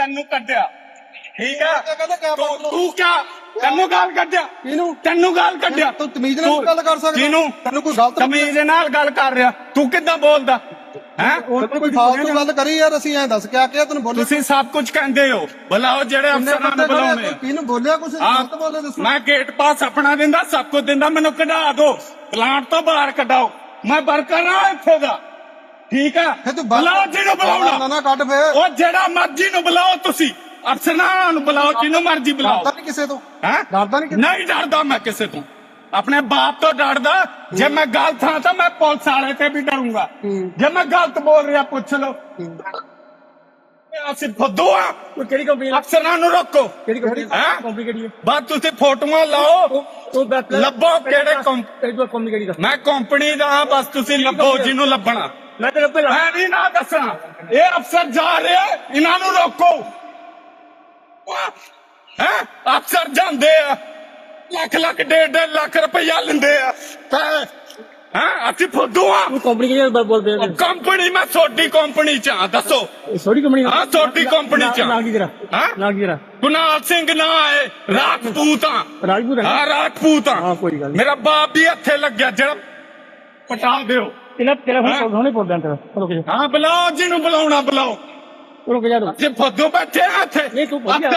ਤੈਨੂੰ ਕੱਢਿਆ। ਠੀਕ ਆ? ਕਹਿੰਦਾ ਕਿਆ ਤੂੰ ਕਿਆ? ਤੈਨੂੰ ਗਾਲ ਕੱਢਿਆ? ਕਿਹਨੂੰ? ਤੈਨੂੰ ਗਾਲ ਕੱਢਿਆ। ਤੂੰ ਤਮੀਜ਼ ਨਾਲ ਗੱਲ ਕਰ ਸਕਦਾ। ਕਿਹਨੂੰ ਤੈਨੂੰ ਕੋਈ ਗਲਤ ਤਮੀਜ਼ ਨਾਲ ਗੱਲ ਕਰ ਰਿਹਾ। ਤੂੰ ਕਿੱਦਾਂ ਬੋਲਦਾ? ਹੈ? ਤੈਨੂੰ ਕੋਈ ਫਾਲਤੂ ਗੱਲ ਕਰੀ ਯਾਰ ਅਸੀਂ ਐਂ ਦੱਸ ਕਿਆ ਕਿਹਾ ਤੈਨੂੰ ਬੋਲੇ ਤੁਸੀਂ ਸਭ ਕੁਝ ਕਹਿੰਦੇ ਹੋ। ਬੁਲਾਓ ਜਿਹੜੇ ਅਫਸਰਾਂ ਨੂੰ ਬੁਲਾਉਣੇ ਆ। ਕਿਹਨੂੰ ਬੋਲਿਆ ਕੁਛ? ਗਲਤ ਬੋਲੇ ਆਪ ਦੱਸੋ। ਮੈਂ ਗੇਟ ਪਾਸ ਆਪਣਾ ਦਿੰਦਾ ਸਭ ਕੁਝ ਦਿੰਦਾ ਮੈਨੂੰ ਕਢਾ ਦਿਓ। ਪਲਾਂਟ ਤੋਂ ਬਾਹਰ ਕਢਾਓ। ਮੈਂ ਵਰਕਰ ਆ ਇੱਥੇ ਦਾ। ਠੀਕ ਆ? ਫੇ ਤੂੰ ਬਾਹਰ- ਬੁਲਾਓ ਜਿਹਨੂੰ ਨਾ ਬੁਲਾਉਣਾ। ਨਾ ਕੱਢ ਫੇ ਉਹ ਜਿਹੜਾ ਮਰਜ਼ੀ ਨੂੰ ਬੁਲਾਓ ਤੁਸੀਂ। ਅਫਸਰਾਂ ਨੂੰ ਬੁਲਾਓ ਜਿਹਨੂੰ ਮਰਜ਼ੀ ਬੁਲਾਓ। ਡਰਦਾ ਨਹੀਂ ਕਿਸੇ ਤੋਂ। ਹੈ? ਡਰਦਾ ਨਹੀਂ ਕਿਸੇ ਨਹੀਂ ਡਰਦਾ ਮੈਂ ਕਿਸੇ ਤੋਂ। ਆਪਣੇ ਬਾਪ ਤੋਂ ਡਰਦਾ। ਜੇ ਮੈਂ ਗਲਤ ਹਾਂ ਤਾਂ ਮੈਂ ਪੁਲਿਸ ਵਾਲੇ ਤੇ ਵੀ ਡਰੂੰਗਾ। ਹੂੰ। ਜੇ ਮੈਂ ਗਲਤ ਬੋਲ ਰਿਹਾ ਪੁੱਛ ਲਓ। ਅਸੀਂ ਫੁੱਦੂ ਆ ਕਿਹੜੀ ਕੰਪਨੀ ਅਫਸਰਾਂ ਨੂੰ ਰੋਕੋ। ਕਿਹੜੀ ਕੰਪਨੀ ਹੈਂ? ਕੰਪਨੀ ਕਿਹੜੀ ਹੈ ਬਾਅਦ ਤੁਸੀਂ ਫੋਟੋਆਂ ਲਾਓ। ਉਹ ਬੈਠ ਲੱਭੋ ਕਿਹੜੇ ਕੰਪ ਕਿਹੜੀ ਕੰਪਨੀ ਕਿਹੜੀ ਦਾ ਮੈਂ ਕੰਪਨੀ ਦਾ ਹਾਂ, ਬਸ ਤੁਸੀਂ ਲੱਭੋ ਜਿਹਨੂੰ ਲੱਭਣਾ। ਮੈਂ ਤੇਰੇ ਪਹਿਲਾਂ ਮੈਂ ਨਹੀਂ ਨਾ ਦੱਸਣਾ ਇਹ ਅਫਸਰ ਜਾ ਰਿਹਾ ਇਹਨਾਂ ਨੂੰ ਰੋਕੋ। ਹੈ? ਅਫਸਰ ਜਾਂਦੇ ਆ। ਲੱਖ ਲੱਖ ਡੇਢ ਡੇਢ ਲੱਖ ਰੁਪਇਆ ਲੈਂਦੇ ਆ। ਹੈ? ਅਸੀਂ ਫੁੱਦੂ ਆ। ਕੰਪਨੀ ਕਿਹੜੀ ਬੋਲ ਰਿਹਾ ਕੰਪਨੀ ਮੈਂ ਛੋਟੀ ਕੰਪਨੀ ਚ ਆ ਦੱਸੋ। ਛੋਟੀ ਕੰਪਨੀ ਹਾਂ, ਛੋਟੀ company ਚ। ਨਾ ਕੀ ਤੇਰਾ ਹਾਂ? ਨਾ ਕੀ ਤੇਰਾ ਕੁਨਾਲ ਸਿੰਘ ਨਾ ਹੈ ਰਾਜਪੂਤ ਆ। ਰਾਜਪੂਤ ਹੈ ਰਾਜਪੂਤ ਆ। ਹਾਂ ਕੋਈ ਗੱਲ ਨਹੀਂ ਮੇਰਾ ਬਾਪ ਵੀ ਇੱਥੇ ਲੱਗਿਆ ਜਿਹੜਾ ਪਟਾ ਦਿਓ। ਤੇਰਾ ਤੇਰਾ ਹਾਂ। ਫੋਨ ਹੁਣੇ ਪੋੜਦਾ ਤੇਰਾ। ਰੁਕ ਜਾ। ਹਾਂ ਬੁਲਾਓ ਜਿਹਨੂੰ ਬੁਲਾਉਣਾ ਬੁਲਾਓ। ਰੁਕ ਜਾ ਰੁਕ ਜੇ। ਫੱਦੋ ਬੈਠੇ ਆ ਇੱਥੇ ਨਹੀਂ, ਤੂੰ ਵਧੀਆ।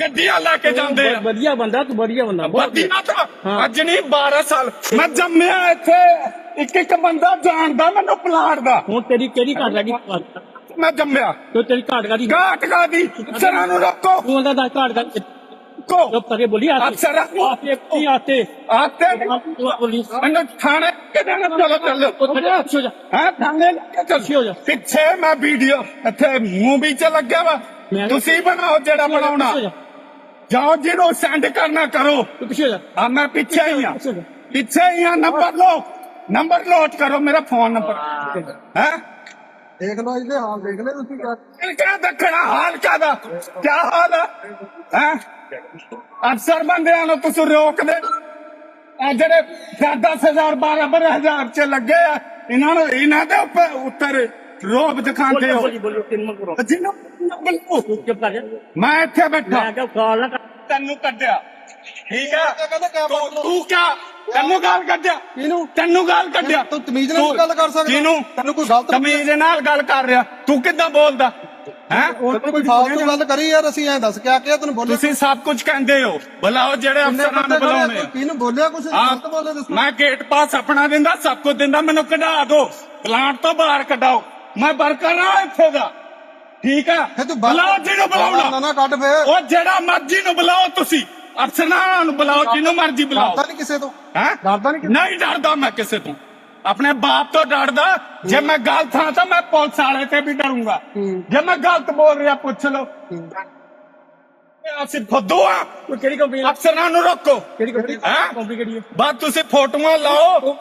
ਗੱਡੀਆਂ ਲੈ ਕੇ ਜਾਂਦੇ ਆ। ਵਧੀਆ ਬੰਦਾ ਤੂੰ ਵਧੀਆ ਬੰਦਾ ਵਧੀਆ ਤਾਂ। ਅੱਜ ਨਹੀਂ 12 ਸਾਲ। ਮੈਂ ਜੰਮਿਆ ਇੱਥੇ। ਇੱਕ ਇੱਕ ਬੰਦਾ ਜਾਣਦਾ ਮੈਨੂੰ ਪਲਾਟ ਦਾ। ਹੁਣ ਤੇਰੀ ਕਿਹੜੀ ਘਾਟ ਲੱਗੀ ਮੈਂ ਜੰਮਿਆ। ਤੋ ਤੇਰੀ ਘਾਟ ਕਾਦੀ ਘਾਟ ਗਾਦੀ ਸਰਾਂ ਨੂੰ ਰੋਕੋ। ਤੂੰ ਦਾ ਘਾਟ ਦਾ ਕੋ ਜਬ ਤੱਕ ਬੋਲੀ ਆਤੇ ਅਫਸਰ ਆਤੇ ਕੀ ਆਤੇ ਆਤੇ ਬੋਲੀ ਮੈਨੂੰ ਥਾਣੇ ਕਿਹਦੇ ਨਾਲ ਚਲੋ ਚੱਲੋ ਉੱਥੇ ਅੱਛਾ ਜਾ ਹਾਂ ਥਾਣੇ ਲੈ ਕੇ ਚੱਲ ਹੋ ਜਾ ਪਿੱਛੇ ਮੈਂ ਵੀਡੀਓ ਇੱਥੇ ਮੂਵੀ ਚ ਲੱਗਿਆ ਵਾ ਮੈਂ- ਤੁਸੀਂ ਬਣਾਓ ਜਿਹੜਾ ਬਣਾਉਣਾ ਪਿੱਛੇ ਹੋ ਜਾ ਜਾਓ ਜਿਹਨੂੰ ਸੈਂਡ ਕਰਨਾ ਕਰੋ ਤੂੰ ਪਿੱਛੇ ਹੋ ਜਾ ਆ ਮੈਂ ਪਿੱਛੇ ਹੀ ਆ ਪਿੱਛੇ ਹੋ ਜਾ ਪਿੱਛੇ ਹੀ ਆ ਨੰਬਰ ਲਓ ਨੰਬਰ ਨੋਟ ਕਰੋ ਮੇਰਾ ਫੋਨ ਨੰਬਰ ਹੈ ਦੇਖ ਲਓ ਇਹਦੇ ਹਾਲ ਦੇਖ ਲੈ ਤੁਸੀਂ ਕਿਆ ਕਿਹੜਾ ਦੱਖਣਾ ਹਾਲ ਕਾਦਾ ਕੀ ਹਾਲ ਹੈ ਹੈ? ਅਫਸਰ ਬੰਦਿਆਂ ਨੂੰ ਤੁਸੀਂ ਰੋਕਦੇ ਆ ਜਿਹੜੇ 10000 12000 ਚ ਲੱਗੇ ਆ ਇਹਨਾਂ ਨੂੰ ਇਹਨਾਂ ਦੇ ਉੱਪਰ ਉੱਤਰ ਰੋਬ ਦਿਖਾਉਂਦੇ ਹੋ। ਕਰੋ ਬੁਲਾਓ। ਤੂੰ ਚੁੱਪ ਕਰ ਜਾ। ਮੈਂ ਇੱਥੇ ਬੈਠਾ। ਮੈਂ ਕਿਹਾ ਕਾਲ ਨਾ ਕਰ। ਤੈਨੂੰ ਕੱਢਿਆ। ਠੀਕ ਆ? ਕਿਆ ਤੂੰ? ਤੂੰ ਕਿਆ ਤੈਨੂੰ ਗਾਲ ਕੱਢਿਆ। ਕਿਹਨੂੰ? ਤੈਨੂੰ ਗਾਲ ਕੱਢਿਆ। ਤੂੰ ਤਮੀਜ਼ ਨਾਲ ਗੱਲ ਕਰ ਸਕਦਾ। ਕਿਹਨੂੰ? ਤੈਨੂੰ ਕੋਈ ਗਲਤ ਤਮੀਜ਼ ਨਾਲ ਗੱਲ ਕਰ ਰਿਹਾ। ਤੂੰ ਕਿੱਦਾਂ ਬੋਲਦਾ? ਹੈ? ਕੋਈ ਫਾਲਤੂ ਗੱਲ ਕਰੀ ਯਾਰ ਅਸੀਂ ਐਂ ਦੱਸ ਕਿਆ ਕਿਹਾ ਤੈਨੂੰ ਬੋਲੇ ਤੁਸੀਂ ਸਭ ਕੁਝ ਕਹਿੰਦੇ ਹੋ। ਬੁਲਾਓ ਜਿਹੜੇ ਅਫਸਰਾਂ ਨੂੰ ਬੁਲਾਉਣੇ ਆ। ਕਿਹਨੂੰ ਬੋਲਿਆ ਕੁਛ? ਗਲਤ ਬੋਲੇ ਦੱਸੋ। ਮੈਂ ਗੇਟ ਪਾਸ ਆਪਣਾ ਦਿੰਦਾ ਸਭ ਕੁਝ ਦਿੰਦਾ ਮੈਨੂੰ ਕਢਾ ਦਿਓ ਪਲਾਂਟ ਤੋਂ ਬਾਹਰ ਕਢਾਓ। ਮੈਂ ਵਰਕਰ ਆ ਇੱਥੇ ਦਾ। ਠੀਕ ਆ? ਬੁਲਾਓ ਜਿਹਨੂੰ ਨਾ ਬੁਲਾਉਣਾ ਨਾ ਕੱਢ ਫੇ ਉਹ ਜਿਹੜਾ ਮਰਜ਼ੀ ਨੂੰ ਬੁਲਾਓ ਤੁਸੀਂ। ਅਫਸਰਾਂ ਨੂੰ ਬੁਲਾਓ ਜਿਹਨੂੰ ਮਰਜ਼ੀ ਬੁਲਾਓ। ਡਰਦਾ ਨਹੀਂ ਕਿਸੇ ਤੋਂ। ਹੈ? ਡਰਦਾ ਨਹੀਂ ਨਹੀਂ ਡਰਦਾ ਮੈਂ ਕਿਸੇ ਤੋਂ। ਆਪਣੇ ਬਾਪ ਤੋਂ ਡਰਦਾ। ਜੇ ਮੈਂ ਗਲਤ ਹਾਂ ਤਾਂ ਮੈਂ ਪੁਲਿਸ ਵਾਲੇ ਤੇ ਵੀ ਡਰੂੰਗਾ। ਜੇ ਮੈਂ ਗਲਤ ਬੋਲ ਰਿਹਾ ਪੁੱਛ ਲਓ। ਅਸੀਂ ਫੁੱਦੂ ਆ। ਕਿਹੜੀ ਕੰਪਨੀ ਅਫਸਰਾਂ ਨੂੰ ਰੋਕੋ। ਕਿਹੜੀ ਕੰਪਨੀ? ਹੈਂ? ਕੰਪਨੀ ਕਿਹੜੀ ਬਾਅਦ ਤੁਸੀਂ ਫੋਟੋਆਂ ਲਾਓ।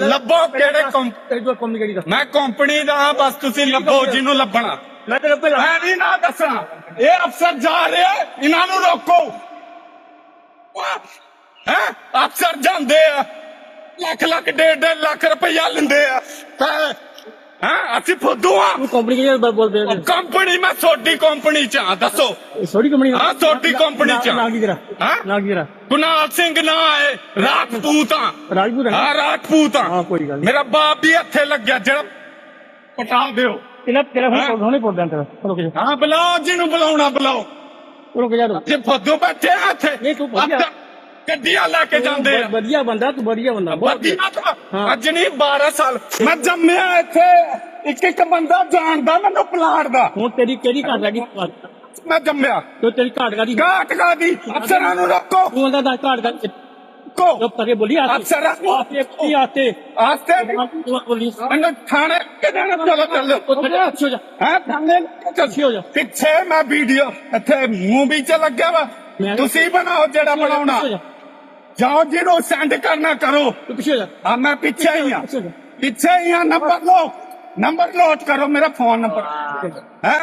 ਲੱਭੋ ਕਿਹੜੇ ਕੰਪ ਕਿਹੜੀ ਕੰਪਨੀ ਕਿਹੜੀ ਦਾ ਮੈਂ ਕੰਪਨੀ ਦਾ ਬਸ ਤੁਸੀਂ ਲੱਭੋ ਜਿਹਨੂੰ ਲੱਭਣਾ। ਮੈਂ ਨਹੀਂ ਨਾ ਦੱਸਣਾ। ਇਹ ਅਫਸਰ ਜਾ ਰਿਹਾ ਇਹਨਾਂ ਨੂੰ ਰੋਕੋ। ਹੈ? ਅਫਸਰ ਜਾਂਦੇ ਆ। ਲੱਖ ਲੱਖ ਡੇਢ ਡੇਢ ਲੱਖ ਰੁਪਇਆ ਲੈਂਦੇ ਆ। ਹੈ? ਅਸੀਂ ਫੁੱਦੂ ਆ। ਕੰਪਨੀ ਦਾ ਬੋਲ ਰਿਹਾ ਕੰਪਨੀ ਮੈਂ ਛੋਟੀ ਕੰਪਨੀ ਚ ਆ ਦੱਸੋ। ਛੋਟੀ ਕੰਪਨੀ ਹਾਂ, ਛੋਟੀ company ਚ। ਨਾ ਕੀ ਤੇਰਾ ਹਾਂ? ਨਾ ਕੀ ਤੇਰਾ ਕੁਨਾਲ ਸਿੰਘ ਨਾ ਹੈ ਰਾਜਪੂਤ ਆ। ਰਾਜਪੂਤ ਹੈ ਰਾਜਪੂਤ ਆ। ਹਾਂ ਕੋਈ ਗੱਲ ਮੇਰਾ ਬਾਪ ਵੀ ਇੱਥੇ ਲੱਗਿਆ ਜਿਹੜਾ ਪਟਾ ਦਿਓ। ਤੇਰਾ ਤੇਰਾ। ਫੋਨ ਹੁਣੇ ਪੋੜਦਾ ਤੇਰਾ ਰੁਕ ਜਾ। ਹਾਂ ਬੁਲਾਓ ਜਿਹਨੂੰ ਬੁਲਾਉਣਾ ਬੁਲਾਓ। ਰੁਕ ਜਾ ਰੁਕ ਜੇ। ਫੱਦੋ ਬੈਠੇ ਆ ਇੱਥੇ। ਨਹੀਂ, ਤੂੰ ਗੱਡੀਆਂ ਲੈ ਕੇ ਜਾਂਦੇ ਆ। ਵਧੀਆ ਬੰਦਾ ਤੂੰ ਵਧੀਆ ਬੰਦਾ ਵਧੀਆ। ਤਾਂ। ਅੱਜ ਨਹੀਂ 12 ਸਾਲ। ਮੈਂ ਜੰਮਿਆ ਇੱਥੇ ਇੱਕ ਇੱਕ ਬੰਦਾ ਜਾਣਦਾ ਮੈਨੂੰ ਪਲਾਟ ਦਾ ਹੁਣ ਤੇਰੀ ਕਿਹੜੀ ਘਾਟ ਲੱਗੀ ਮੈਂ ਜੰਮਿਆ। ਤੋ ਤੇਰੀ ਘਾਟ ਕਾਦੀ ਘਾਟ ਗਾਦੀ ਅਫਸਰਾਂ ਨੂੰ ਰੋਕੋ। ਤੂੰ ਉਹਦਾ ਦਾ ਘਾਟ ਦਾ ਕੋ ਜਬ ਤੱਕ ਬੋਲੀ ਆਤੇ ਅਫਸਰ ਆਤੇ ਕੀ ਆਤੇ ਆਸਤੇ। ਬੋਲੀ ਮੈਨੂੰ ਥਾਣੇ ਕਿਹਦੇ ਨਾਲ ਚਲੋ ਚੱਲੋ। ਉੱਥੇ ਅੱਛਾ ਜਾ। ਹਾਂ ਥਾਣੇ ਲੈ ਕੇ ਚੱਲ ਪਿੱਛੇ ਹੋ ਜਾ। ਪਿੱਛੇ ਮੈਂ ਵੀਡੀਓ ਇੱਥੇ ਮੂਵੀ ਚ ਲੱਗਿਆ ਵਾ। ਤੁਸੀਂ ਬਣਾਓ ਜਿਹੜਾ ਬਣਾਉਣਾ। ਜਾਓ ਜਿਹਨੂੰ ਸੈਂਡ ਕਰਨਾ ਕਰੋ। ਤੂੰ ਪਿੱਛੇ ਹੋ ਜਾ। ਆ ਮੈਂ ਪਿੱਛੇ ਹੀ ਆ ਪਿੱਛੇ ਹੋ ਹੀ ਆ ਨੰਬਰ ਲਓ। ਨੰਬਰ ਨੋਟ ਕਰੋ ਮੇਰਾ ਫੋਨ ਨੰਬਰ ਹੈ।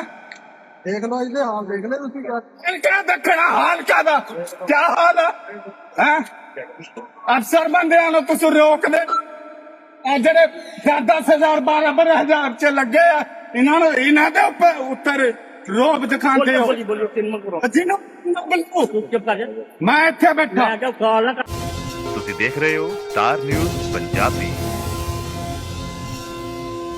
ਦੇਖ ਲਓ ਇਹਦੇ ਹਾਲ ਦੇਖ ਲੈ ਤੁਸੀਂ ਕਿਆ ਕਿਹੜਾ ਦੱਖਣਾ ਹਾਲ ਕਾਦਾ ਕੀ ਹਾਲ ਹੈ ਹੈ? ਅਫਸਰ ਬੰਦਿਆਂ ਨੂੰ ਤੁਸੀਂ ਰੋਕਦੇ ਆ ਜਿਹੜੇ 10000 12000 ਚ ਲੱਗੇ ਆ ਇਹਨਾਂ ਨੂੰ ਇਹਨਾਂ ਦੇ ਉੱਪਰ ਉੱਤਰ। ਰੋਬ ਦਿਖਾਉਂਦੇ ਹੋ। ਬੋਲੀ ਬੋਲੀ ਤਿੰਨ ਮੰਗ ਕਰੋ। ਜਿਹਨੂੰ ਬੋਲੋ। ਤੂੰ ਚੁੱਪ ਕਰ ਜਾ। ਮੈਂ ਇੱਥੇ ਬੈਠਾ। ਮੈਂ ਕਿਹਾ ਕਾਲ ਨਾ ਕਰ। ਤੁਸੀਂ ਦੇਖ ਰਹੇ ਹੋ ਸਟਾਰ ਨਿਊਜ਼ ਪੰਜਾਬੀ।